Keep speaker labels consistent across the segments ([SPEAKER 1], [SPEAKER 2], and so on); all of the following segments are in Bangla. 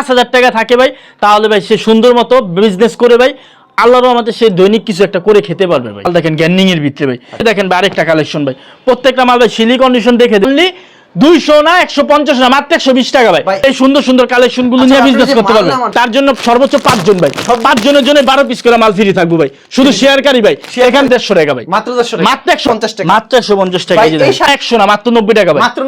[SPEAKER 1] পাঁচ হাজার টাকা থাকে ভাই তাহলে ভাই সে সুন্দর মতো বিজনেস করে ভাই আল্লাহর আমাদের সে দৈনিক কিছু একটা করে খেতে পারবে ভাই দেখেন গ্যান্ডিং এর ভিতরে ভাই দেখেন ভাই আরেকটা কালেকশন ভাই প্রত্যেকটা মাল ভাই সিলি কন্ডিশন দেখে দিল্লি দুইশো না একশো পঞ্চাশ না মাত্র একশো বিশ টাকা ভাই এই সুন্দর সুন্দর কালেকশন গুলো নিয়ে বিজনেস আচ্ছা, করতে পারবে তার জন্য সর্বোচ্চ পাঁচজন ভাই পাঁচ জনের জন্য বারো পিস করে মাল ফ্রি থাকবো ভাই শুধু শেয়ারকারী ভাই এখানে দেড়শো টাকা ভাই মাত্র দেড়শো মাত্র একশো পঞ্চাশ টাকা মাত্র একশো পঞ্চাশ টাকা একশো না মাত্র নব্বই টাকা ভাই মাত্র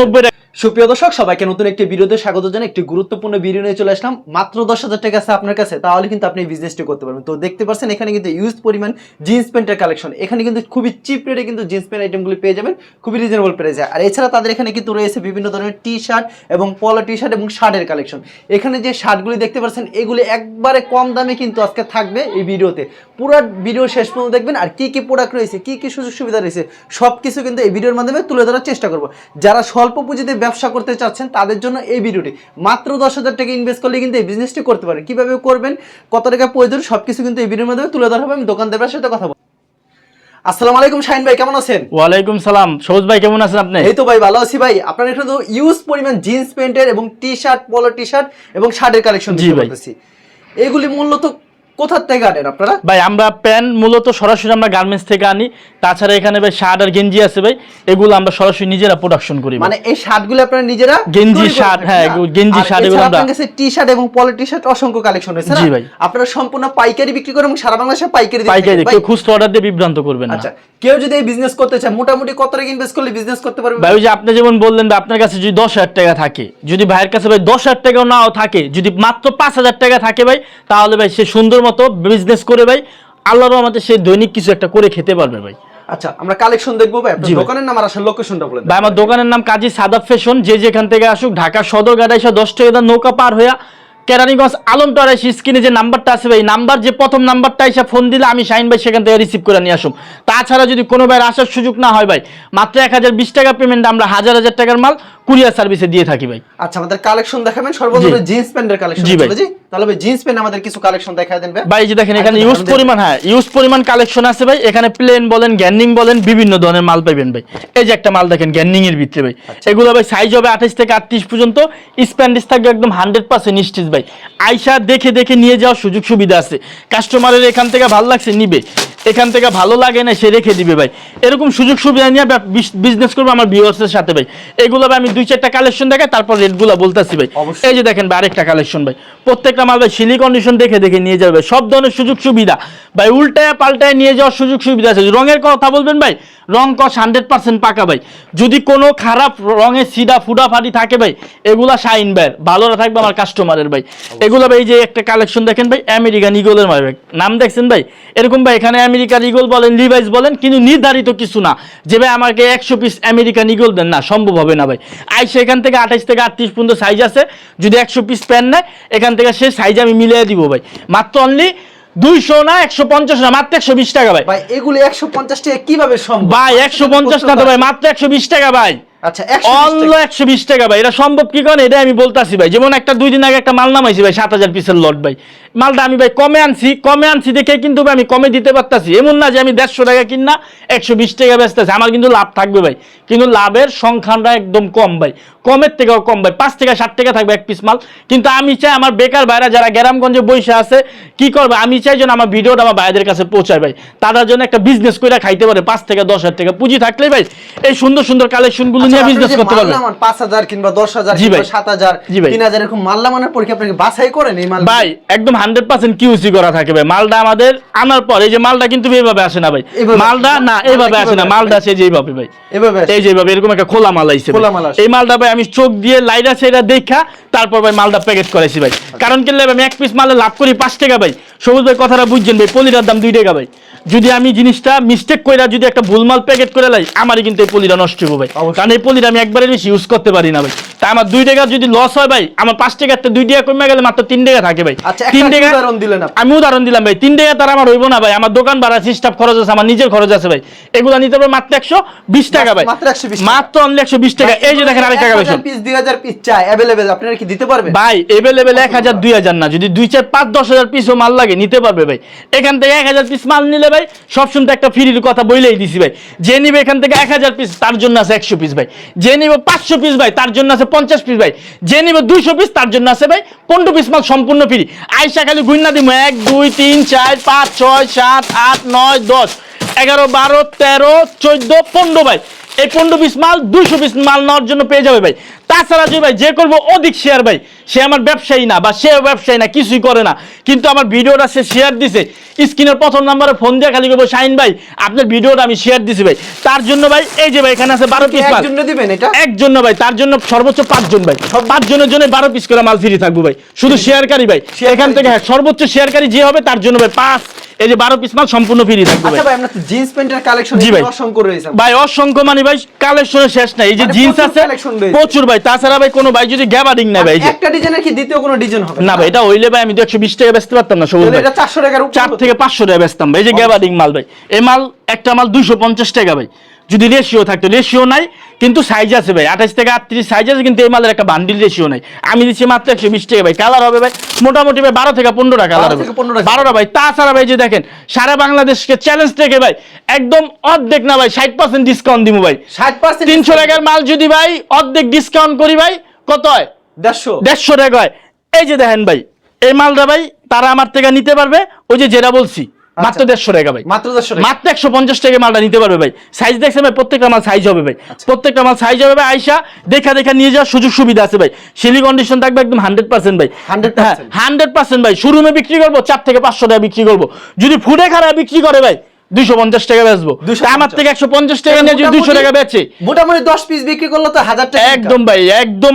[SPEAKER 1] নব্বই টাকা সুপ্রিয় দর্শক সবাইকে নতুন একটি ভিডিওতে স্বাগত জানাই একটি গুরুত্বপূর্ণ ভিডিও নিয়ে চলে আসলাম মাত্র দশ হাজার টাকা আছে আপনার কাছে তাহলে কিন্তু আপনি বিজনেসটি করতে পারবেন তো দেখতে পাচ্ছেন এখানে কিন্তু ইউজ পরিমাণ জিন্স প্যান্টের কালেকশন এখানে কিন্তু খুবই চিপ রেটে কিন্তু জিন্স প্যান্ট আইটেমগুলি পেয়ে যাবেন খুবই রিজনেবল প্রাইসে আর এছাড়া তাদের এখানে কিন্তু রয়েছে বিভিন্ন ধরনের টি শার্ট এবং পলো টি শার্ট এবং শার্টের কালেকশন এখানে যে শার্টগুলি দেখতে পাচ্ছেন এগুলি একবারে কম দামে কিন্তু আজকে থাকবে এই ভিডিওতে পুরো ভিডিও শেষ পর্যন্ত দেখবেন আর কী কী প্রোডাক্ট রয়েছে কী কী সুযোগ সুবিধা রয়েছে সব কিছু কিন্তু এই ভিডিওর মাধ্যমে তুলে ধরার চেষ্টা করবো যারা স্বল্প পুঁজিতে ব্যবসা করতে চাচ্ছেন তাদের জন্য এই ভিডিওটি মাত্র দশ হাজার টাকা ইনভেস্ট করলে কিন্তু এই বিজনেসটি করতে পারেন কীভাবে করবেন কত টাকা প্রয়োজন সব কিছু কিন্তু এই ভিডিওর মাধ্যমে তুলে ধরা হবে আমি দোকানদারের সাথে কথা বলবো আসসালামু আলাইকুম শাহিন ভাই কেমন আছেন ওয়ালাইকুম সালাম সৌজ ভাই কেমন আছেন আপনি এই তো ভাই ভালো আছি ভাই আপনার এখানে তো ইউজ পরিমাণ জিন্স প্যান্টের এবং টি শার্ট পলো টি শার্ট এবং শার্টের কালেকশন এগুলি মূলত কোথার থেকে আনেন আপনারা ভাই আমরা প্যান্ট মূলত সরাসরি আমরা গার্মেন্টস থেকে আনি তাছাড়া এখানে ভাই শার্ট আর গেঞ্জি আছে ভাই এগুলো আমরা সরাসরি নিজেরা প্রোডাকশন করি মানে এই শার্টগুলো আপনারা নিজেরা গেঞ্জি শার্ট হ্যাঁ গেঞ্জি শার্ট এগুলো আমরা কাছে টি শার্ট এবং টি শার্ট অসংখ্য কালেকশন জি ভাই আপনারা সম্পূর্ণ পাইকারি বিক্রি করেন এবং সারা বাংলাদেশে পাইকারি পাইকারি কেউ খুচরা অর্ডার দিয়ে বিভ্রান্ত করবেন না আচ্ছা কেউ যদি এই বিজনেস করতে চায় মোটামুটি কত টাকা ইনভেস্ট করলে বিজনেস করতে পারবে ভাই যে আপনি যেমন বললেন আপনার কাছে যদি দশ হাজার টাকা থাকে যদি ভাইয়ের কাছে ভাই দশ হাজার টাকা নাও থাকে যদি মাত্র পাঁচ হাজার টাকা থাকে ভাই তাহলে ভাই সে সুন্দর মতো বিজনেস করে ভাই আল্লাহর আমাদের সে দৈনিক কিছু একটা করে খেতে পারবে ভাই আচ্ছা আমরা কালেকশন দেখবো ভাই দোকানের নাম আর আসলে লোকেশনটা বলে ভাই আমার দোকানের নাম কাজী সাদাব ফ্যাশন যে যেখান থেকে আসুক ঢাকা সদর গাড়াইশা দশ টাকা নৌকা পার হইয়া কেরানীগঞ্জ স্ক্রিনে যে নাম্বারটা আছে ভাই নাম্বার যে প্রথম নাম্বারটা এসে ফোন দিলে আমি শাইন ভাই সেখান থেকে রিসিভ করে নিয়ে আসুম তাছাড়া যদি কোনো ভাই আসার সুযোগ না হয় ভাই মাত্র এক হাজার বিশ টাকা পেমেন্ট আমরা হাজার হাজার টাকার মাল কুরিয়ার সার্ভিসে দিয়ে থাকি ভাই আচ্ছা আমাদের কালেকশন দেখাবেন সর্বপ্রথম জিন্স প্যান্টের কালেকশন জি ভাই তাহলে ভাই জিন্স প্যান্ট আমাদের কিছু কালেকশন দেখায় দেন ভাই ভাই এই যে দেখেন এখানে ইউজ আচ্ছা, পরিমাণ হ্যাঁ ইউজ পরিমাণ কালেকশন আছে ভাই এখানে প্লেন বলেন গ্যান্ডিং বলেন বিভিন্ন ধরনের মাল পাবেন ভাই এই যে একটা মাল দেখেন গ্যান্ডিং এর ভিতরে ভাই আচ্ছা। এগুলো ভাই সাইজ হবে 28 থেকে 38 পর্যন্ত স্প্যান্ডিস থাকবে একদম 100% নিশ্চিত ভাই আয়শা দেখে দেখে নিয়ে যাওয়ার সুযোগ সুবিধা আছে কাস্টমারের এখান থেকে ভালো লাগছে নিবে এখান থেকে ভালো লাগে না সে রেখে দিবে ভাই এরকম সুযোগ সুবিধা নিয়ে বিজনেস করবো আমার ভিউয়ার্সের সাথে ভাই এগুলো আমি দুই চারটা কালেকশন দেখে তারপর রেটগুলো বলতেছি ভাই এই যে দেখেন ভাই আরেকটা কালেকশন ভাই প্রত্যেকটা মাল ভাই সিলি কন্ডিশন দেখে দেখে নিয়ে যাবে সব ধরনের সুযোগ সুবিধা ভাই উল্টায় পাল্টায় নিয়ে যাওয়ার সুযোগ সুবিধা আছে রঙের কথা বলবেন ভাই রং কস হান্ড্রেড পার্সেন্ট পাকা ভাই যদি কোনো খারাপ রঙের সিডা ফুডা ফাটি থাকে ভাই এগুলা শাইন ভাই ভালোরা থাকবে আমার কাস্টমারের ভাই এগুলো ভাই যে একটা কালেকশন দেখেন ভাই আমেরিকান ইগোলের মাল ভাই নাম দেখছেন ভাই এরকম ভাই এখানে আমি আমেরিকান ইগল বলেন লিভাইস বলেন কিন্তু নির্ধারিত কিছু না যে ভাই আমাকে একশো পিস আমেরিকান ইগল দেন না সম্ভব হবে না ভাই আই সেখান থেকে আঠাইশ থেকে আটত্রিশ পর্যন্ত সাইজ আছে যদি একশো পিস প্যান্ট নেয় এখান থেকে সে সাইজ আমি মিলিয়ে দিব ভাই মাত্র অনলি দুইশো না একশো পঞ্চাশ না মাত্র একশো বিশ টাকা ভাই এগুলো একশো পঞ্চাশ টাকা কিভাবে ভাই একশো পঞ্চাশ না তো ভাই মাত্র একশো বিশ টাকা ভাই আচ্ছা, একশো বিশ টাকা ভাই এটা সম্ভব কি কারণ এটা আমি বলতাছি ভাই যেমন একটা দুই দিন আগে একটা মাল নামাইছি ভাই সাত হাজার পিসের লট ভাই মালটা আমি ভাই কমে আনছি কমে আনছি দেখে কিন্তু ভাই আমি কমে দিতে পারতাছি এমন না যে আমি দেড়শো টাকা কিনা একশো বিশ টাকা বেচতেছি আমার কিন্তু লাভ থাকবে ভাই কিন্তু লাভের সংখ্যাটা একদম কম ভাই কমের থেকেও কম ভাই পাঁচ থেকে ষাট টাকা থাকবে এক পিস মাল কিন্তু আমি চাই আমার বেকার ভাইরা যারা গ্রামগঞ্জে বসে আছে কি করবে আমি চাই যেন আমার ভিডিওটা আমার ভাইদের কাছে পৌঁছায় ভাই তাদের জন্য একটা বিজনেস করে খাইতে পারে পাঁচ থেকে দশ হাজার টাকা পুঁজি থাকলে ভাই এই সুন্দর সুন্দর কালেকশনগুলো আচ্ছা, নিয়ে বিজনেস করতে পারবে পাঁচ হাজার কিংবা দশ হাজার জি ভাই সাত হাজার জি ভাই তিন হাজার এরকম মাল্লা মানের পরীক্ষা আপনাকে বাছাই করেন এই মাল ভাই একদম হান্ড্রেড পার্সেন্ট কিউসি করা থাকে ভাই মালটা আমাদের আনার পর এই যে মালটা কিন্তু এইভাবে আসে না ভাই মালটা না এইভাবে আসে না মালটা সে যেভাবে ভাই এইভাবে এই যেভাবে এরকম একটা খোলা মাল আইছে খোলা মাল এই মালটা ভাই আমি চোখ দিয়ে লাইরা সেরা দেখা তারপর ভাই মালটা প্যাকেট করেছি ভাই আচ্ছা। কারণ কিনলে আমি এক পিস মালে লাভ করি পাঁচ টাকা ভাই সবুজ ভাই কথাটা বুঝছেন ভাই পলিটার দাম দুই টাকা ভাই যদি আমি জিনিসটা মিস্টেক কইরা যদি একটা ভুলমাল প্যাকেট করে লাই আমারই কিন্তু এই পলিটা নষ্ট হবে ভাই কারণ এই পলিটা আমি একবারের বেশি ইউজ করতে পারি না ভাই তা আমার দুই টাকা যদি লস হয় ভাই আমার পাঁচ টাকাতে দুই টাকা কমে গেলে মাত্র তিন টাকা থাকে ভাই আচ্ছা, তিন টাকা উদাহরণ দিলেন আমি উদাহরণ দিলাম ভাই তিন টাকা তার আমার হইবো না ভাই আমার দোকান ভাড়া স্টাফ খরচ আছে আমার নিজের খরচ আছে ভাই এগুলো নিতে পারবে মাত্র একশো বিশ টাকা ভাই মাত্র অনলি একশো বিশ টাকা এই যে দেখেন আরেক টাকা পিস দুই হাজার পিস চাই অ্যাভেলেবেল আপনারা কি দিতে পারবেন ভাই অ্যাভেলেবেল এক হাজার দুই হাজার না যদি দুই চার পাঁচ দশ হাজার পিসও মাল লাগে নিতে পারবে ভাই এখান থেকে এক হাজার পিস মাল নিলে ভাই সব শুনতে একটা ফ্রির কথা বইলেই দিছি ভাই যে নিবে এখান থেকে এক হাজার পিস তার জন্য আছে একশো পিস ভাই যে নিবে পাঁচশো পিস ভাই তার জন্য আছে পঞ্চাশ পিস ভাই যে নিবে দুইশো পিস তার জন্য আছে ভাই পনেরো পিস মাল সম্পূর্ণ ফ্রি আইসা খালি গুইনা দিব এক দুই তিন চার পাঁচ ছয় সাত আট নয় দশ এগারো বারো তেরো চোদ্দ পনেরো ভাই এই পনেরো পিস মাল দুইশো পিস মাল নেওয়ার জন্য পেয়ে যাবে ভাই তাছাড়া যে ভাই যে করবো অধিক শেয়ার ভাই সে আমার ব্যবসায়ী না বা সে ব্যবসায়ী না কিছুই করে না কিন্তু আমার ভিডিওটা সে শেয়ার দিছে স্ক্রিনের প্রথম নাম্বারে ফোন দিয়ে খালি করবো শাহিন ভাই আপনার ভিডিওটা আমি শেয়ার দিছি ভাই তার জন্য ভাই এই যে ভাই এখানে আছে বারো পিস দিবেন মাল একজন ভাই তার জন্য সর্বোচ্চ পাঁচজন ভাই পাঁচজনের জন্য বারো পিস করে মাল ফ্রি থাকবো ভাই শুধু শেয়ারকারী ভাই এখান থেকে হ্যাঁ সর্বোচ্চ শেয়ারকারী যে হবে তার জন্য ভাই পাঁচ এই যে বারো পিস মাল সম্পূর্ণ ফ্রি থাকবে আচ্ছা ভাই আমরা তো জিন্স প্যান্টের কালেকশন জি ভাই অসংখ্য রয়েছে ভাই অসংখ্য মানে ভাই কালেকশনের শেষ নাই এই যে জিন্স মানে আছে প্রচুর ভাই ভাই তাছাড়া ভাই কোনো ভাই যদি গ্যাবাডিং না ভাই একটা ডিজাইনের কি দ্বিতীয় কোনো ডিজাইন হবে না ভাই এটা হইলে ভাই আমি 120 টাকা বেচতে পারতাম না সবুজ ভাই এটা 400 টাকা 4 থেকে 500 টাকা বেচতাম ভাই যে গ্যাবাডিং মাল ভাই এই মাল একটা মাল 250 টাকা ভাই যদি রেশিও থাকতো রেশিও নাই কিন্তু সাইজ আছে ভাই আঠাশ থেকে আটত্রিশ সাইজ আছে কিন্তু এই মালের একটা বান্ডিল রেশিও নাই আমি দিচ্ছি মাত্র একশো বিশ টাকা ভাই কালার হবে ভাই মোটামুটি ভাই বারো থেকে পনেরোটা কালার হবে বারোটা ভাই তাছাড়া ভাই যে দেখেন সারা বাংলাদেশকে চ্যালেঞ্জ থেকে ভাই একদম অর্ধেক না ভাই ষাট পার্সেন্ট ডিসকাউন্ট দিব ভাই ষাট পার্সেন্ট তিনশো টাকার মাল যদি ভাই অর্ধেক ডিসকাউন্ট করি ভাই কত হয় দেড়শো দেড়শো টাকা হয় এই যে দেখেন ভাই এই মালটা ভাই তারা আমার থেকে নিতে পারবে ওই যে যেটা বলছি আচ্ছা। মাত্র দেড়শো টাকা ভাই মাত্র দেড়শো মাত্র একশো পঞ্চাশ টাকা মালটা নিতে পারবে ভাই সাইজ দেখছে ভাই প্রত্যেকটা মাল সাইজ হবে ভাই আচ্ছা। প্রত্যেকটা মাল সাইজ হবে ভাই আইসা দেখা দেখা নিয়ে যাওয়ার সুযোগ সুবিধা আছে ভাই সিলি কন্ডিশন থাকবে একদম হান্ড্রেড পার্সেন্ট ভাই হান্ড্রেড হ্যাঁ, পার্সেন্ট ভাই শোরুমে বিক্রি করবো চার থেকে পাঁচশো টাকা বিক্রি করবো যদি ফুটে খারাপ বিক্রি করে ভাই দুইশো পঞ্চাশ টাকা বেচবো আমার থেকে একশো পঞ্চাশ টাকা নিয়ে যদি দুইশো টাকা বেচে মোটামুটি দশ পিস বিক্রি করলে তো হাজার টাকা একদম ভাই একদম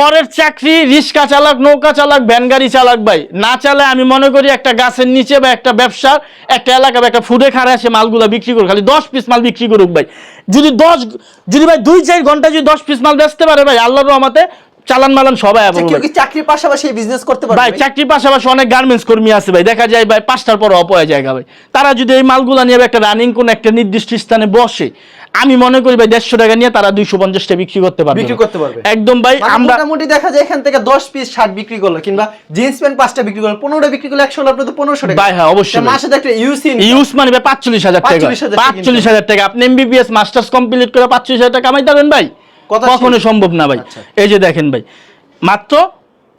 [SPEAKER 1] পরের চাকরি রিক্সা চালাক নৌকা চালাক ভ্যান গাড়ি চালাক ভাই না চালে আমি মনে করি একটা গাছের নিচে বা একটা ব্যবসা একটা এলাকা বা একটা ফুডে খাড়ায় সে মালগুলো বিক্রি করুক খালি দশ পিস মাল বিক্রি করুক ভাই যদি দশ যদি ভাই দুই চার ঘন্টা যদি দশ পিস মাল বেচতে পারে ভাই আল্লাহর আমাদের চালান মালান সবাই চাকরির পাশাপাশি বিজনেস করতে পারবে ভাই চাকরির পাশাপাশি অনেক গার্মেন্টস কর্মী আছে ভাই দেখা যায় ভাই পাঁচটার পর অপয়া জায়গা ভাই তারা যদি এই মালগুলা নিয়ে একটা রানিং কোন একটা নির্দিষ্ট স্থানে বসে আমি মনে করি ভাই দেড়শো টাকা নিয়ে তারা দুইশো পঞ্চাশটা বিক্রি করতে পারবে বিক্রি করতে পারবে একদম ভাই মানে আমরা মোটামুটি দেখা যায় এখান থেকে দশ পিস শার্ট বিক্রি করলো কিংবা জিন্স প্যান্ট পাঁচটা বিক্রি করলো পনেরোটা বিক্রি করলো একশো আপনার তো পনেরোশো টাকা ভাই হ্যাঁ অবশ্যই মাসে দেখতে ইউস ইউস মানে ভাই পাঁচচল্লিশ হাজার টাকা পাঁচচল্লিশ হাজার টাকা আপনি এমবিবিএস মাস্টার্স কমপ্লিট করে পাঁচচল্লিশ হাজার টাকা কামাই পারবেন ভাই কখনো সম্ভব না ভাই আচ্ছা, আচ্ছা। এই যে দেখেন ভাই মাত্র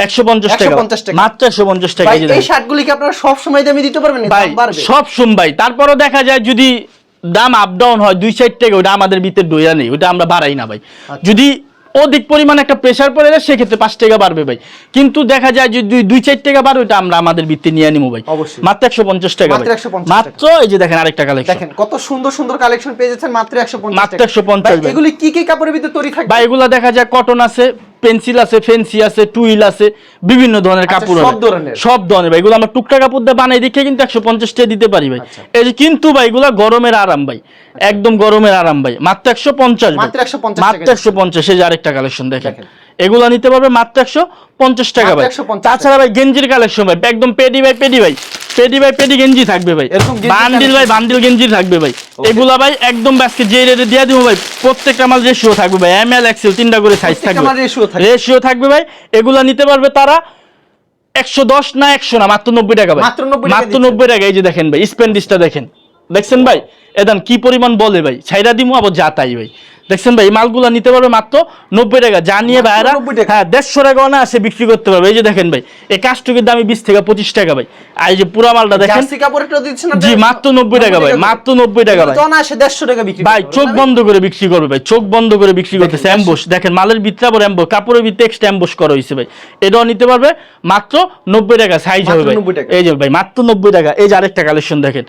[SPEAKER 1] একশো পঞ্চাশ টাকা মাত্র একশো পঞ্চাশ টাকা এই কি আপনারা সব সময় দামে দিতে পারবেন তারপরও দেখা যায় যদি দাম আপ ডাউন হয় দুই সাইড থেকে ওটা আমাদের ভিতরে ডোয়া নেই ওটা আমরা বাড়াই না ভাই আচ্ছা। যদি অধিক পরিমাণে একটা প্রেশার পড়ে যায় সেক্ষেত্রে পাঁচ টাকা বাড়বে ভাই কিন্তু দেখা যায় যে দুই দুই চার টাকা বাড়বে ওইটা আমরা আমাদের বৃত্তি নিয়ে নিবো ভাই মাত্র একশো পঞ্চাশ টাকা মাত্র এই যে দেখেন আরেকটা কালেকশন দেখেন কত সুন্দর সুন্দর কালেকশন পেয়ে যাচ্ছেন মাত্র একশো মাত্র একশো পঞ্চাশ এগুলি কি কি কাপড়ের ভিতরে তৈরি থাকে বা এগুলো দেখা যায় কটন আছে পেন্সিল আছে ফেন্সি আছে টুইল আছে বিভিন্ন ধরনের আচ্ছা, কাপড় সব ধরনের সব ধরনের ভাই এগুলো আমরা টুকটা কাপড় দিয়ে বানাই দেখে কিন্তু একশো পঞ্চাশ টাকা দিতে পারি ভাই আচ্ছা। এই যে কিন্তু ভাই এগুলো গরমের আরাম ভাই আচ্ছা। একদম গরমের আরাম ভাই মাত্র একশো পঞ্চাশ মাত্র একশো পঞ্চাশ এই যে আরেকটা কালেকশন দেখেন এগুলো নিতে পারবে মাত্র একশো পঞ্চাশ টাকা ভাই তাছাড়া ভাই গেঞ্জির কালেকশন ভাই একদম পেডি ভাই পেডি ভাই পেডি ভাই পেডি গেঞ্জি থাকবে ভাই এরকম বান্ডিল ভাই বান্ডিল গেঞ্জি থাকবে ভাই ভাই একদম আজকে যে রেটে দিয়ে দিব ভাই প্রত্যেকটা মাল রেশিও থাকবে ভাই এম এল এক্সেল তিনটা করে সাইজ থাকবে রেশিও থাকবে ভাই এগুলা নিতে পারবে তারা একশো দশ না একশো না মাত্র নব্বই টাকা ভাই মাত্র নব্বই টাকা এই যে দেখেন ভাই স্পেন্ডিসটা দেখেন দেখছেন ভাই এদান কি পরিমাণ বলে ভাই ছাইরা দিমু আবার যা তাই ভাই দেখছেন ভাই মালগুলো নিতে পারবে মাত্র নব্বই টাকা যা নিয়ে ভাইরা হ্যাঁ দেড়শো টাকা না আসে বিক্রি করতে পারবে এই যে দেখেন ভাই এই কাজটুকির দামি বিশ থেকে পঁচিশ টাকা ভাই আর এই যে পুরা মালটা দেখেন জি মাত্র নব্বই টাকা ভাই মাত্র নব্বই টাকা ভাই আসে দেড়শো টাকা বিক্রি ভাই চোখ বন্ধ করে বিক্রি করবে ভাই চোখ বন্ধ করে বিক্রি করতেছে অ্যাম্বোস দেখেন মালের ভিতরে আবার অ্যাম্বোস কাপড়ের ভিতরে এক্সট্রা অ্যাম্বোস করা হয়েছে ভাই এটাও নিতে পারবে মাত্র নব্বই টাকা সাইজ হবে ভাই এই যে ভাই মাত্র নব্বই টাকা এই যে আরেকটা কালেকশন দেখেন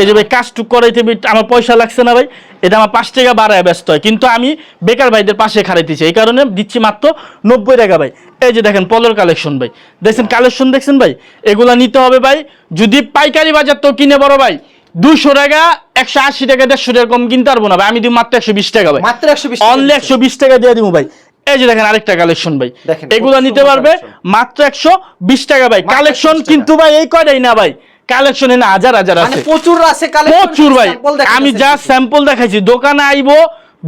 [SPEAKER 1] এই যে ভাই কাজটুক করাইতে আমার পয়সা লাগছে না ভাই এটা আমার পাঁচ টাকা বাড়ায় ব্যস্ত হয় কিন্তু আমি বেকার ভাইদের পাশে খাড়াইতেছি এই কারণে দিচ্ছি মাত্র নব্বই টাকা ভাই এই যে দেখেন পলোর কালেকশন ভাই দেখছেন কালেকশন দেখছেন ভাই এগুলা নিতে হবে ভাই যদি পাইকারি বাজার তো কিনে বড় ভাই দুশো টাকা একশো আশি টাকা দেড়শো টাকা কম কিনতে পারবো না ভাই আমি দিব মাত্র একশো বিশ টাকা ভাই মাত্র একশো বিশ অনলি একশো বিশ টাকা দিয়ে দিব ভাই এই যে দেখেন আরেকটা কালেকশন ভাই এগুলো নিতে পারবে মাত্র একশো বিশ টাকা ভাই কালেকশন কিন্তু ভাই এই কয়টাই না ভাই কালেকশন এনে হাজার হাজার মানে আছে প্রচুর আছে প্রচুর ভাই আমি যা স্যাম্পল দেখাইছি দোকানে আইবো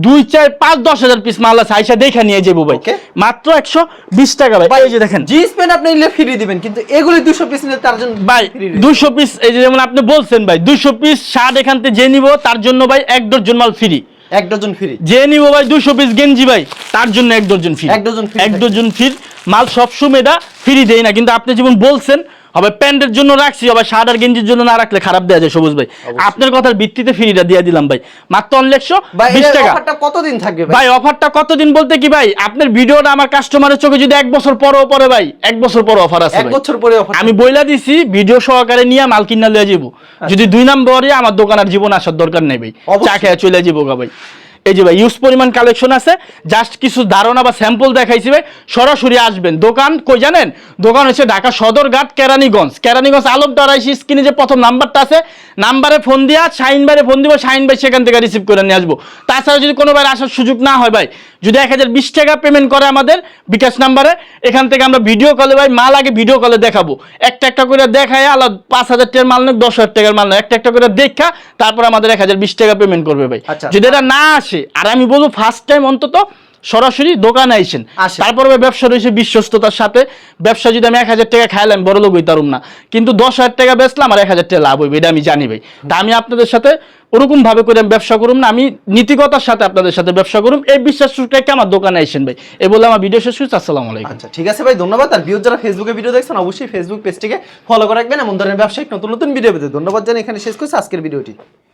[SPEAKER 1] দুই চার পাঁচ দশ হাজার পিস মাল আছে আইসা দেখে নিয়ে যাবো ভাই মাত্র একশো বিশ টাকা ভাই এই যে দেখেন জিন্স প্যান্ট আপনি নিলে ফ্রি দিবেন কিন্তু এগুলি দুশো পিস নিলে তার জন্য ভাই দুশো পিস এই যে যেমন আপনি বলছেন ভাই দুশো পিস শার্ট এখান থেকে যে নিব তার জন্য ভাই এক ডজন মাল ফ্রি এক ডজন ফ্রি যে নিব ভাই দুশো পিস গেঞ্জি ভাই তার জন্য এক ডজন ফ্রি এক ডজন এক ডজন ফ্রি মাল সবসময় এটা ফ্রি দেয় না কিন্তু আপনি যেমন বলছেন হবে প্যান্টের জন্য রাখছি হবে শার্ট আর গেঞ্জির জন্য না রাখলে খারাপ দেওয়া যায় সবুজ ভাই আপনার কথার ভিত্তিতে ফ্রিটা দিয়ে দিলাম ভাই মাত্র অনলেকশো বিশ টাকা কতদিন থাকবে ভাই অফারটা কতদিন বলতে কি ভাই আপনার ভিডিওটা আমার কাস্টমারের চোখে যদি এক বছর পরেও পরে ভাই এক বছর পরে অফার আছে এক বছর পরে অফার আমি বইলা দিছি ভিডিও সহকারে নিয়ে মাল কিনা লিয়ে যাবো আচ্ছা। যদি দুই নম্বরে আমার দোকানের জীবন আসার দরকার নেই ভাই চা খেয়ে চলে যাবো গা ভাই এই যে ভাই ইউজ পরিমাণ কালেকশন আছে জাস্ট কিছু ধারণা বা স্যাম্পল দেখাইছি ভাই সরাসরি আসবেন দোকান কই জানেন দোকান হচ্ছে ঢাকা সদরঘাট কেরানীগঞ্জ কেরানীগঞ্জ আলোক ডরাইসি স্ক্রিনে যে প্রথম নাম্বারটা আছে নাম্বারে ফোন দিয়া শাইন ভাইরে ফোন দিব শাইন ভাই সেখান থেকে রিসিভ করে নিয়ে আসবো তাছাড়া যদি কোনো ভাই আসার সুযোগ না হয় ভাই যদি এক হাজার বিশ টাকা পেমেন্ট করে আমাদের বিকাশ নাম্বারে এখান থেকে আমরা ভিডিও কলে ভাই মাল আগে ভিডিও কলে দেখাবো একটা একটা করে দেখায় আলাদা পাঁচ হাজার টাকার মাল নেই দশ হাজার টাকার মাল নেই একটা একটা করে দেখা তারপর আমাদের এক হাজার বিশ টাকা পেমেন্ট করবে ভাই আচ্ছা। যদি এটা না আসে আর আমি বলবো ফার্স্ট টাইম অন্তত সরাসরি দোকানে আইসেন তারপরে ব্যবসা রয়েছে বিশ্বস্ততার সাথে ব্যবসা যদি আমি এক হাজার টাকা খাইলাম বড় লোক হইতারুম না কিন্তু দশ হাজার টাকা বেচলাম আর এক হাজার টাকা লাভ হইবে এটা আমি জানি ভাই তা আমি আপনাদের সাথে ওরকম ভাবে করে আমি ব্যবসা করুম না আমি নীতিকতার সাথে আপনাদের সাথে ব্যবসা করুম এই বিশ্বাস রেখে আমার দোকানে আইসেন ভাই এ বলে আমার ভিডিও শেষ হচ্ছে আসসালাম আলাইকুম আচ্ছা ঠিক আছে ভাই ধন্যবাদ আর ভিউ যারা ফেসবুকে ভিডিও দেখছেন অবশ্যই ফেসবুক পেজটিকে ফলো করে রাখবেন এমন ধরনের ব্যবসায়িক নতুন নতুন ভিডিও পেতে ধন্যবাদ জানিয়ে এখানে শেষ করছি আজকের ভিডিওটি